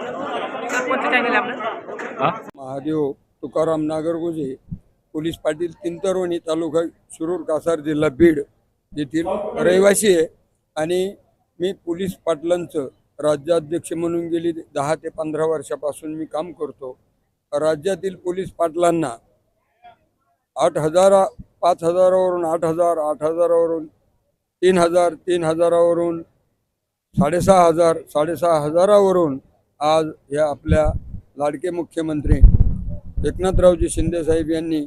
Sir कोणतं channel आहे आपलं? हा? महादेव तुकाराम नागरगोजे पोलीस पाटील तिंतरवणी तालुका शिरूर कासार जिल्हा बीड येथील रहिवासी आहे. आणि मी पोलीस पाटलांचं राज्याध्यक्ष म्हणून गेली दहा ते पंधरा वर्षापासून मी काम करतो. राज्यातील पोलीस पाटलांना आठ हजार पाच हजारावरून आठ हजार आठ हजारावरून तीन हजार तीन हजारावरून साडेसहा हजार साडेसहा हजारावरून आज या आपल्या लाडके मुख्यमंत्री एकनाथरावजी शिंदेसाहेब यांनी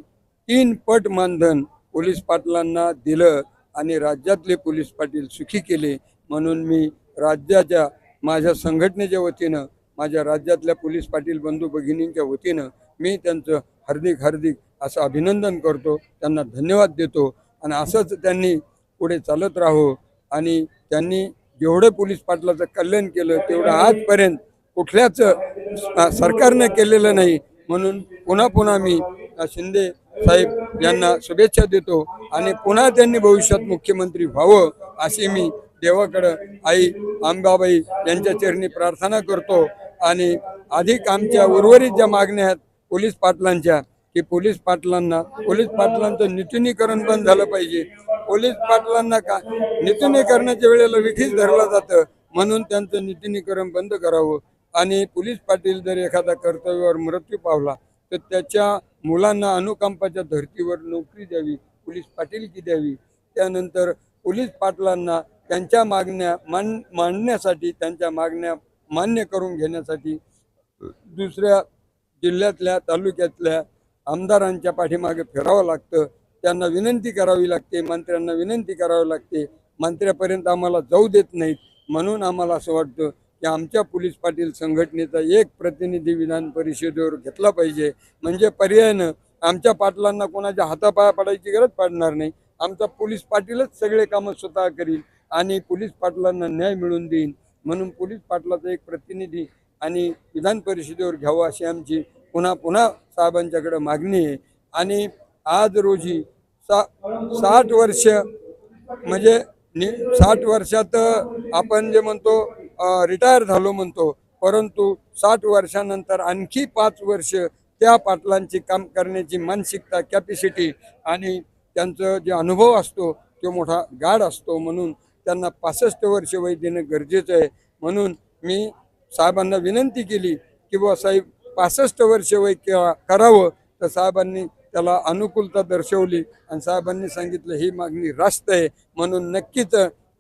तीन पट मानधन पोलीस पाटलांना दिलं आणि राज्यातले पोलीस पाटील सुखी केले म्हणून मी राज्याच्या माझ्या संघटनेच्या वतीनं माझ्या राज्यातल्या पोलीस पाटील बंधू भगिनींच्या वतीनं मी त्यांचं हार्दिक हार्दिक असं अभिनंदन करतो त्यांना धन्यवाद देतो आणि असंच त्यांनी पुढे चालत राहो. आणि त्यांनी जेवढं पोलीस पाटलाचं कल्याण केलं तेवढं आजपर्यंत कुठल्याच सरकारने केलेलं नाही. म्हणून पुन्हा पुन्हा मी शिंदे साहेब यांना शुभेच्छा देतो आणि पुन्हा त्यांनी भविष्यात मुख्यमंत्री व्हावं अशी मी देवाकडं आई आंबाबाई यांच्या चरणी प्रार्थना करतो. आणि अधिक आमच्या उर्वरित ज्या मागण्या आहेत पोलीस पाटलांच्या की पोलीस पाटलांना पोलीस पाटलांचं नितुनीकरण बंद झालं पाहिजे. पोलीस पाटलांना का नितुनीकरणाच्या वेळेला विठीच धरलं जातं. म्हणून त्यांचं नितुनीकरण बंद करावं. आणि पोलीस पाटील जर एखादा कर्तव्यावर मृत्यू पावला तर त्याच्या मुलांना अनुकंपाच्या धर्तीवर नोकरी द्यावी पोलीस पाटीलकी द्यावी. त्यानंतर पोलीस पाटलांना त्यांच्या मागण्या मान मांडण्यासाठी त्यांच्या मागण्या मान्य करून घेण्यासाठी दुसऱ्या जिल्ह्यातल्या तालुक्यातल्या आमदारांच्या पाठीमागे फिरावं लागतं. त्यांना विनंती करावी लागते मंत्र्यांना विनंती करावी लागते. मंत्र्यापर्यंत आम्हाला जाऊ देत नाहीत म्हणून आम्हाला असं वाटतं की आमच्या पोलीस पाटील संघटनेचा एक प्रतिनिधी विधान परिषदेवर घेतला पाहिजे. म्हणजे पर्यायानं आमच्या पाटलांना कोणाच्या हातापाया पडायची गरज पडणार नाही. आमचा पोलीस पाटीलच सगळे कामं स्वतः करील आणि पोलीस पाटलांना न्याय मिळवून देईन. म्हणून पोलीस पाटलाचा एक प्रतिनिधी आणि विधान परिषदेवर घ्यावं अशी आमची पुन्हा पुन्हा साहेबांच्याकडे मागणी आहे. आणि आज रोजी सा साठ वर्ष म्हणजे नि साठ वर्षात आपण जे म्हणतो रिटायर झालो म्हणतो. परंतु साठ वर्षानंतर आणखी पाच वर्ष त्या पाटलांची काम करण्याची मानसिकता कॅपॅसिटी आणि त्यांचं जे अनुभव असतो तो मोठा गाढ असतो म्हणून त्यांना पासष्ट वर्ष वय देणं गरजेचं आहे. म्हणून मी साहेबांना विनंती केली की बुवा साहेब पासष्ट वर्ष वय करावं. तर साहेबांनी त्याला अनुकूलता दर्शवली आणि साहेबांनी सांगितलं ही मागणी रास्त आहे. म्हणून नक्कीच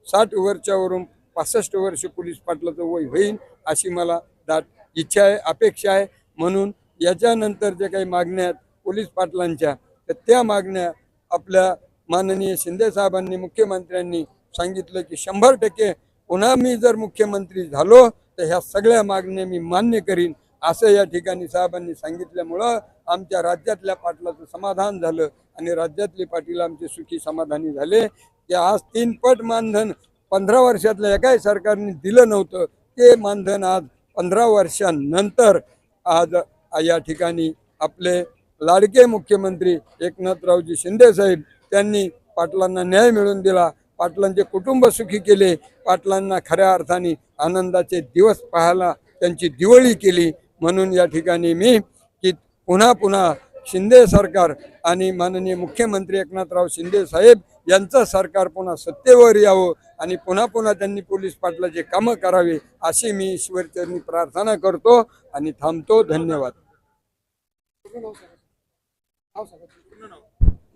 साठ वर्षावरून पासष्ट वर्ष पोलीस पाटलाचं वय होईल अशी मला दाट इच्छा आहे अपेक्षा आहे. म्हणून याच्यानंतर जे काही मागण्या आहेत पोलीस पाटलांच्या तर त्या मागण्या आपल्या माननीय शिंदे साहेबांनी मुख्यमंत्र्यांनी सांगितलं की शंभर टक्के पुन्हा मी जर मुख्यमंत्री झालो तर ह्या सगळ्या मागण्या मी मान्य करीन. असं या ठिकाणी साहेबांनी सांगितल्यामुळं आमच्या राज्यातल्या पाटलाचं समाधान झालं आणि राज्यातले पाटील आमचे सुखी समाधानी झाले. ते आज तीन पट मानधन पंधरा वर्षातलं एकाही सरकारने दिलं नव्हतं ते मानधन आज पंधरा वर्षांनंतर आज या ठिकाणी आपले लाडके मुख्यमंत्री एकनाथरावजी शिंदे साहेब त्यांनी पाटलांना न्याय मिळवून दिला. पाटलांचे कुटुंब सुखी केले. पाटलांना खऱ्या अर्थाने आनंदाचे दिवस पाहायला त्यांची दिवाळी केली. म्हणून या ठिकाणी मी की पुन्हा पुन्हा शिंदे सरकार आणि माननीय मुख्यमंत्री एकनाथराव शिंदे साहेब यांचं सरकार पुन्हा सत्तेवर यावं. आणि पुन्हा पुन्हा त्यांनी पोलीस पाटलाचे कामं करावे अशी मी ईश्वरचरणी प्रार्थना करतो आणि थांबतो. धन्यवाद.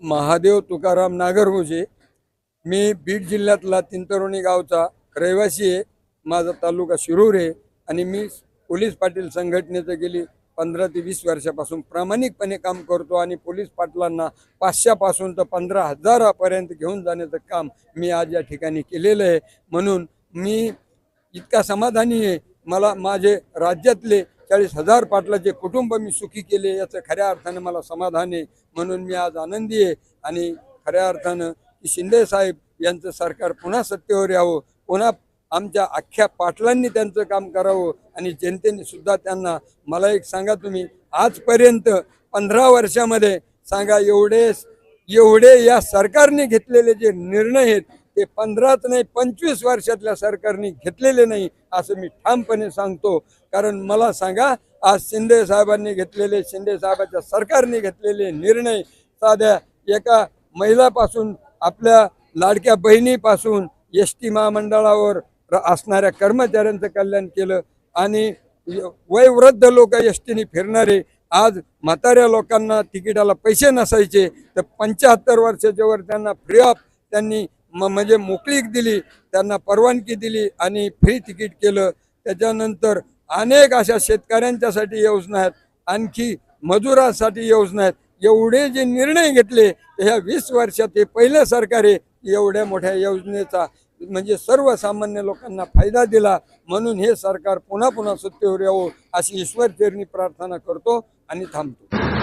महादेव तुकाराम नागरगोजे मी बीड जिल्ह्यातला तिंतरोणी गावचा रहिवासी आहे. माझा तालुका शिरूर आहे आणि मी पोलीस पाटील संघटनेचं गेली पंधरा ते वीस वर्षापासून प्रामाणिकपणे काम करतो आणि पोलीस पाटलांना पाचशेपासून तर पंधरा हजारापर्यंत घेऊन जाण्याचं काम मी आज या ठिकाणी केलेलं आहे. म्हणून मी इतका समाधानी आहे. मला माझे राज्यातले चाळीस हजार पाटलाचे कुटुंब मी सुखी केले याचं खऱ्या अर्थानं मला समाधान आहे. म्हणून मी आज आनंदी आहे आणि खऱ्या अर्थानं की शिंदे साहेब यांचं सरकार पुन्हा सत्तेवर यावं पुन्हा आमच्या अख्ख्या पाटलांनी त्यांचं काम करावं आणि जनतेने सुद्धा त्यांना मला एक सांगा तुम्ही आजपर्यंत पंधरा वर्षामध्ये सांगा एवढे एवढे या सरकारने घेतलेले जे निर्णय आहेत ते पंधराच नाही पंचवीस वर्षातल्या सरकारने घेतलेले नाही असं मी ठामपणे सांगतो. कारण मला सांगा आज शिंदे साहेबांनी घेतलेले शिंदे साहेबांच्या सरकारने घेतलेले निर्णय साध्या एका महिलापासून आपल्या लाडक्या बहिणीपासून एस टी महामंडळावर असणाऱ्या कर्मचाऱ्यांचं कल्याण केलं आणि वयवृद्ध लोक एस टीने फिरणारे आज म्हाताऱ्या लोकांना तिकिटाला पैसे नसायचे तर पंच्याहत्तर वर्षाच्यावर त्यांना फ्री ऑफ त्यांनी म- म्हणजे मोकळीक दिली त्यांना परवानगी दिली आणि फ्री तिकीट केलं. त्याच्यानंतर अनेक अशा शेतकऱ्यांच्यासाठी योजना आहेत आणखी मजुरासाठी योजना आहेत. एवढे जे निर्णय घेतले ह्या वीस वर्षात हे पहिलं सरकार आहे एवढ्या मोठ्या योजनेचा म्हणजे सर्वसामान्य लोकांना फायदा दिला म्हणून हे सरकार पुन्हा पुन्हा सत्तेवर यावं अशी ईश्वर चरणी प्रार्थना करतो आणि थांबतो.